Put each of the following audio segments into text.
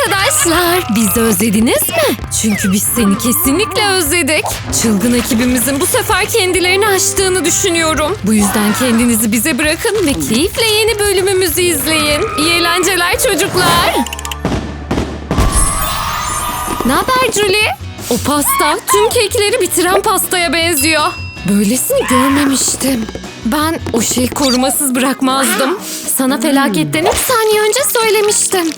arkadaşlar. Bizi özlediniz mi? Çünkü biz seni kesinlikle özledik. Çılgın ekibimizin bu sefer kendilerini aştığını düşünüyorum. Bu yüzden kendinizi bize bırakın ve keyifle yeni bölümümüzü izleyin. İyi eğlenceler çocuklar. Ne haber Julie? O pasta tüm kekleri bitiren pastaya benziyor. Böylesini görmemiştim. Ben o şeyi korumasız bırakmazdım. Sana felaketten 3 saniye önce söylemiştim.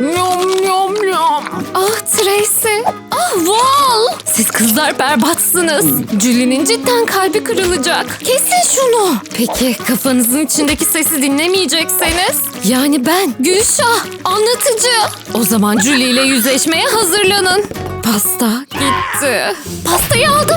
Yom yom yom. Ah Tracy. Ah Val. Siz kızlar berbatsınız. Julie'nin cidden kalbi kırılacak. Kesin şunu. Peki kafanızın içindeki sesi dinlemeyecekseniz? Yani ben Gülşah anlatıcı. O zaman Julie ile yüzleşmeye hazırlanın. Pasta gitti. Pastayı aldım.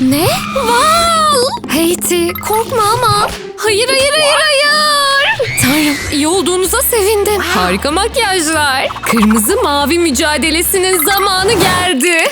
ne? Val. Heyti korkma ama. Hayır hayır hayır hayır. Tanrım iyi olduğunuza sevindim. Harika makyajlar. Kırmızı mavi mücadelesinin zamanı geldi.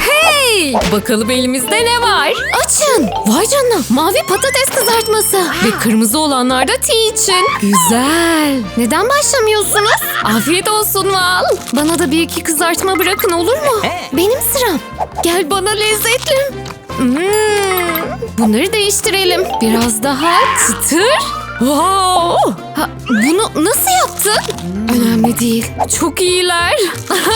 Hey! Bakalım elimizde ne var? Açın! Vay canına mavi patates kızartması. Ve kırmızı olanlar da tea için. Güzel. Neden başlamıyorsunuz? Afiyet olsun Val. Bana da bir iki kızartma bırakın olur mu? Benim sıram. Gel bana lezzetli. Hmm, bunları değiştirelim. Biraz daha çıtır. Wow! Ha, bunu nasıl yaptın? Önemli değil. Çok iyiler.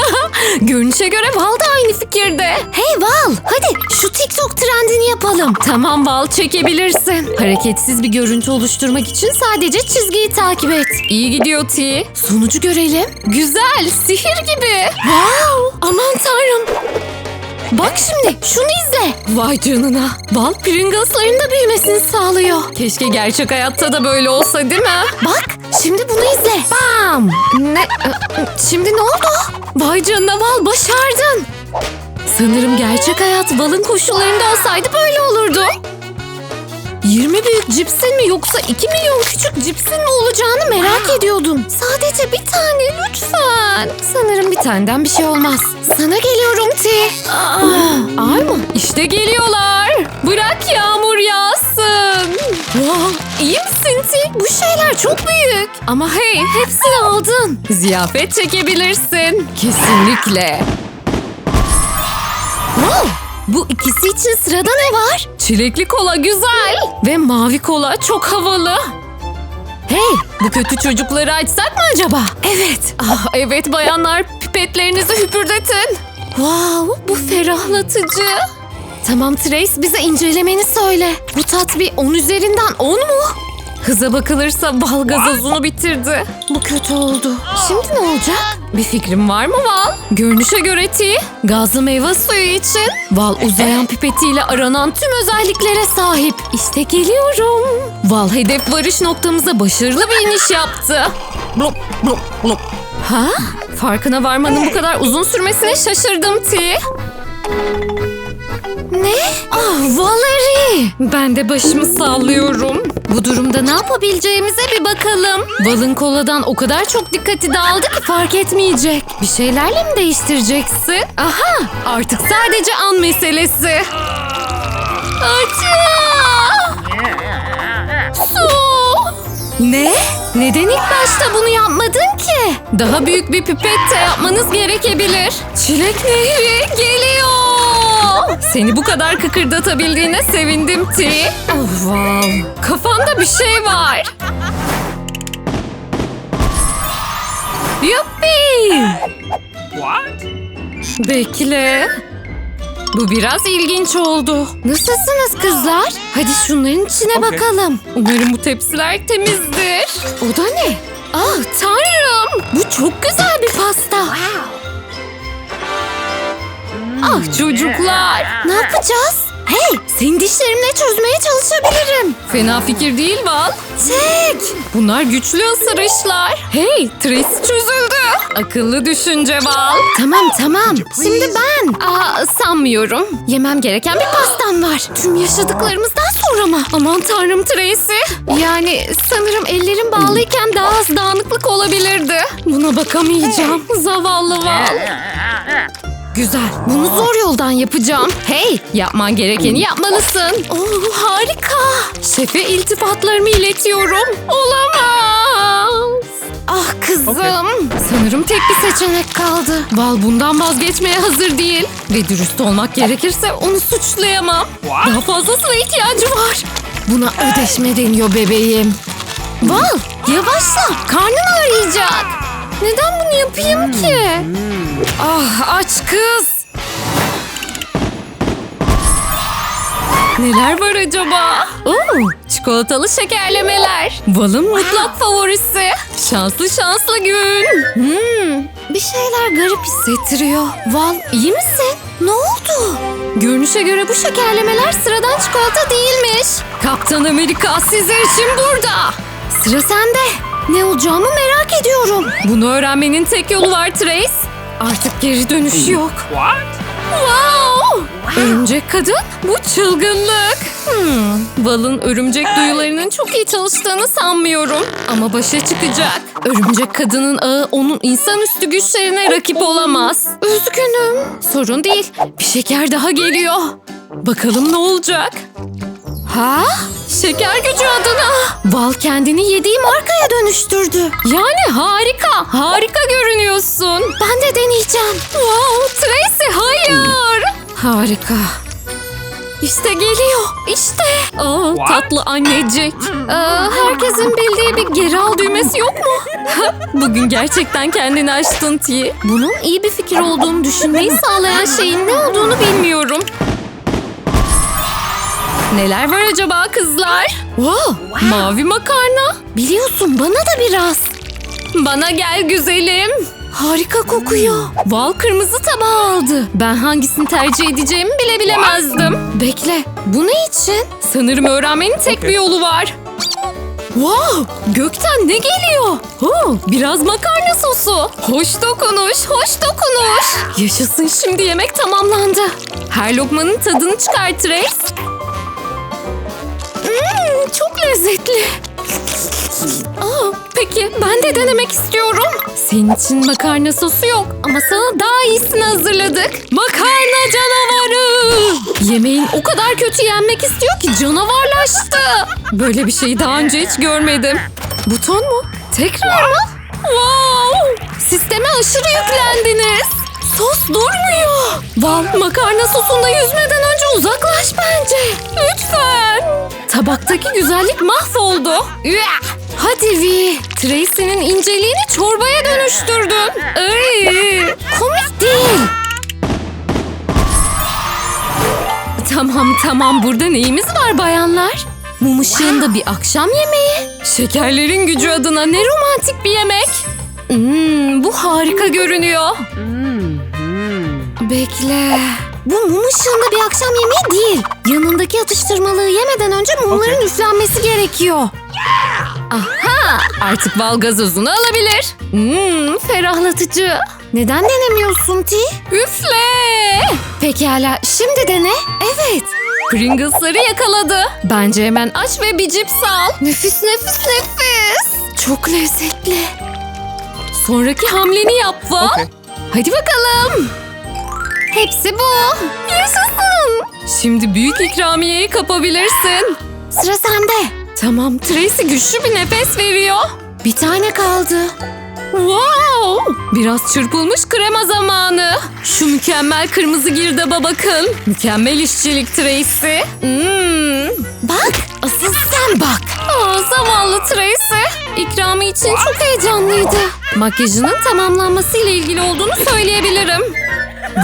Görünüşe göre Val da aynı fikirde. Hey Val, hadi şu TikTok trendini yapalım. Tamam Val, çekebilirsin. Hareketsiz bir görüntü oluşturmak için sadece çizgiyi takip et. İyi gidiyor T. Sonucu görelim. Güzel, sihir gibi. Wow! Aman tanrım. Bak şimdi şunu izle. Vay canına. Bal Pringles'ların da büyümesini sağlıyor. Keşke gerçek hayatta da böyle olsa değil mi? Bak şimdi bunu izle. Bam. Ne? Şimdi ne oldu? Vay canına Val başardın. Sanırım gerçek hayat balın koşullarında olsaydı böyle olurdu. 20 büyük cipsin mi yoksa 2 milyon küçük cipsin mi olacağını merak ediyordum. Sadece bir tane lütfen. Sanırım bir taneden bir şey olmaz. Sana geliyorum Ti. Aa, ağır mı? İşte geliyorlar. Bırak yağmur yağsın. Wow, iyi misin Ti? Bu şeyler çok büyük. Ama hey hepsini aldın. Ziyafet çekebilirsin. Kesinlikle. Wow! Bu ikisi için sırada ne var? Çilekli kola güzel ve mavi kola çok havalı. Hey, bu kötü çocukları açsak mı acaba? Evet. Ah, evet bayanlar, pipetlerinizi hüpürdetin. Wow, bu ferahlatıcı. Tamam Trace, bize incelemeni söyle. Bu tat bir 10 üzerinden 10 mu? Hıza bakılırsa bal gazozunu bitirdi. Bu kötü oldu. Şimdi ne olacak? Bir fikrim var mı Val? Görünüşe göre T, gazlı meyve suyu için Val uzayan pipetiyle aranan tüm özelliklere sahip. İşte geliyorum. Val hedef varış noktamıza başarılı bir iniş yaptı. Blop blop blop. Ha? Farkına varmanın bu kadar uzun sürmesine şaşırdım T. Ne? Ah Valerie! Ben de başımı sallıyorum. Bu durumda ne yapabileceğimize bir bakalım. Val'ın koladan o kadar çok dikkati dağıldı ki fark etmeyecek. Bir şeylerle mi değiştireceksin? Aha! Artık sadece an meselesi. Acı! Su! Ne? Neden ilk başta bunu yapmadın ki? Daha büyük bir pipette yapmanız gerekebilir. Çilek nehri geliyor. Seni bu kadar kıkırdatabildiğine sevindim Ti. Oh wow. Kafanda bir şey var. Yuppi. Bekle. Bu biraz ilginç oldu. Nasılsınız kızlar? Hadi şunların içine bakalım. Umarım bu tepsiler temizdir. O da ne? Ah tanrım! Bu çok güzel bir pasta. Ah çocuklar! Ne yapacağız? Hey! Senin dişlerimle çözmeye çalışabilirim. Fena fikir değil Val. Çek! Bunlar güçlü ısırışlar. Hey! Tracy çözüldü. Akıllı düşünce Val. Tamam tamam. Şimdi ben. Aa sanmıyorum. Yemem gereken bir pastam var. Tüm yaşadıklarımızdan sonra mı? Aman tanrım Tracy. Yani sanırım ellerim bağlıyken daha az dağınıklık olabilirdi. Buna bakamayacağım. Zavallı Val. Güzel. Bunu zor yoldan yapacağım. Hey, yapman gerekeni yapmalısın. Oo, harika. Şefe iltifatlarımı iletiyorum. Olamaz. Ah kız Sanırım tek bir seçenek kaldı. Val bundan vazgeçmeye hazır değil. Ve dürüst olmak gerekirse onu suçlayamam. Daha fazlasına ihtiyacı var. Buna ödeşme deniyor bebeğim. Val yavaşla karnın ağrıyacak. Neden bunu yapayım ki? Ah aç kız. Neler var acaba? Oo, çikolatalı şekerlemeler. Val'ın mutlak favorisi. Şanslı şanslı gün. Hmm, bir şeyler garip hissettiriyor. Val iyi misin? Ne oldu? Görünüşe göre bu şekerlemeler sıradan çikolata değilmiş. Kaptan Amerika sizler için burada. Sıra sende. Ne olacağımı merak ediyorum. Bunu öğrenmenin tek yolu var Trace. Artık geri dönüş yok. What? Wow! Örümcek kadın? Bu çılgınlık. Hmm. Val'ın örümcek duyularının çok iyi çalıştığını sanmıyorum. Ama başa çıkacak. Örümcek kadının ağı onun insanüstü güçlerine rakip olamaz. Üzgünüm. Sorun değil. Bir şeker daha geliyor. Bakalım ne olacak? Ha? Şeker gücü adına. Val kendini yediği markaya dönüştürdü. Yani harika. Harika görünüyorsun. Ben de deneyeceğim. Wow Tracy hayır. Harika. İşte geliyor. İşte. Aa, What? tatlı annecik. Aa, herkesin bildiği bir geri al düğmesi yok mu? Bugün gerçekten kendini açtın T. Bunun iyi bir fikir olduğunu düşünmeyi sağlayan şeyin ne olduğunu bilmiyorum. Neler var acaba kızlar? Wow, mavi makarna. Biliyorsun bana da biraz. Bana gel güzelim. Harika kokuyor. Val kırmızı tabağı aldı. Ben hangisini tercih edeceğimi bile bilemezdim. Bekle, bu ne için? Sanırım öğrenmenin tek bir yolu var. Wow! Gökten ne geliyor? Oh, biraz makarna sosu. Hoş dokunuş, hoş dokunuş. Yaşasın şimdi yemek tamamlandı. Her lokmanın tadını çıkar Trace. Çok lezzetli. Aa, peki ben de denemek istiyorum. Senin için makarna sosu yok ama sana daha iyisini hazırladık. Makarna canavarı. Yemeğin o kadar kötü yenmek istiyor ki canavarlaştı. Böyle bir şeyi daha önce hiç görmedim. Buton mu? Tekrar mı? Wow! Sisteme aşırı yüklendiniz. Sos durmuyor. Val makarna sosunda yüzmeden önce uzaklaş bence. Lütfen. Tabaktaki güzellik mahvoldu. Hadi Vi. Tracy'nin inceliğini çorbaya dönüştürdün. Ay, komik değil. Tamam tamam burada neyimiz var bayanlar? Mum ışığında bir akşam yemeği. Şekerlerin gücü adına ne romantik bir yemek. Hmm, bu harika görünüyor. Bekle. Bu mum ışığında bir akşam yemeği değil. Yanındaki atıştırmalığı yemeden önce mumların Okey. üflenmesi gerekiyor. Aha! Artık bal gazozunu alabilir. Hmm, ferahlatıcı. Neden denemiyorsun Ti? Üfle! Pekala, şimdi dene. Evet. Pringles'ları yakaladı. Bence hemen aç ve bir cips al. Nefis nefis nefis. Çok lezzetli. Sonraki hamleni yap Val. Okey. Hadi bakalım. Hepsi bu. Yaşasın. Şimdi büyük ikramiyeyi kapabilirsin. Sıra sende. Tamam Tracy güçlü bir nefes veriyor. Bir tane kaldı. Wow! Biraz çırpılmış krema zamanı. Şu mükemmel kırmızı girdaba bakın. Mükemmel işçilik Tracy. Hmm. Bak, asıl sen bak. Aa, zavallı Tracy. İkramı için çok heyecanlıydı. Makyajının tamamlanması ile ilgili olduğunu söyleyebilirim.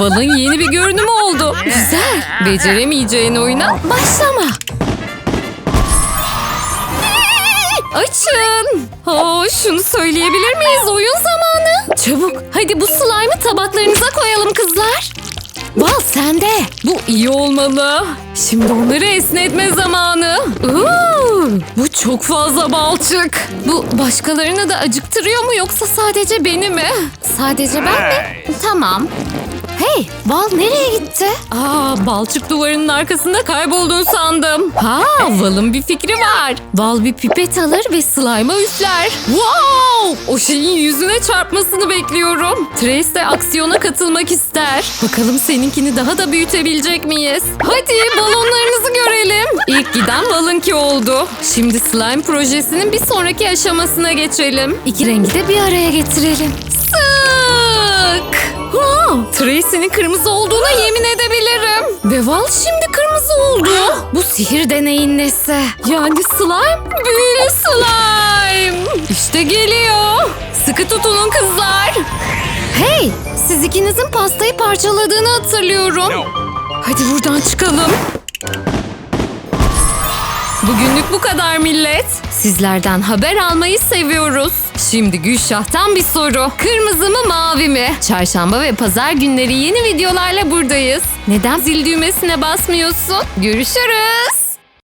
Val'ın yeni bir görünümü oldu. Güzel. Beceremeyeceğin oyuna başlama. Açın. Aa, şunu söyleyebilir miyiz? Oyun zamanı. Çabuk. Hadi bu slime'ı tabaklarınıza koyalım kızlar. Val sende. Bu iyi olmalı. Şimdi onları esnetme zamanı. Uuu, bu çok fazla balçık. Bu başkalarını da acıktırıyor mu yoksa sadece beni mi? Sadece ben mi? Tamam. Hey, Val nereye gitti? Aa, balçık duvarının arkasında kayboldun sandım. Ha, Val'ın bir fikri var. Val bir pipet alır ve slime'a üfler. Wow! O şeyin yüzüne çarpmasını bekliyorum. Trace de aksiyona katılmak ister. Bakalım seninkini daha da büyütebilecek miyiz? Hadi balonlarınızı görelim. İlk giden Val'ınki oldu. Şimdi slime projesinin bir sonraki aşamasına geçelim. İki rengi de bir araya getirelim. Ha, Tracy'nin kırmızı olduğuna yemin edebilirim. Ve Val şimdi kırmızı oldu. Bu sihir deneyin nesi? Yani slime? Büyülü slime. İşte geliyor. Sıkı tutunun kızlar. Hey, siz ikinizin pastayı parçaladığını hatırlıyorum. Hadi buradan çıkalım. Bugünlük bu kadar millet. Sizlerden haber almayı seviyoruz. Şimdi Gülşah'tan bir soru. Kırmızı mı mavi mi? Çarşamba ve pazar günleri yeni videolarla buradayız. Neden zil düğmesine basmıyorsun? Görüşürüz.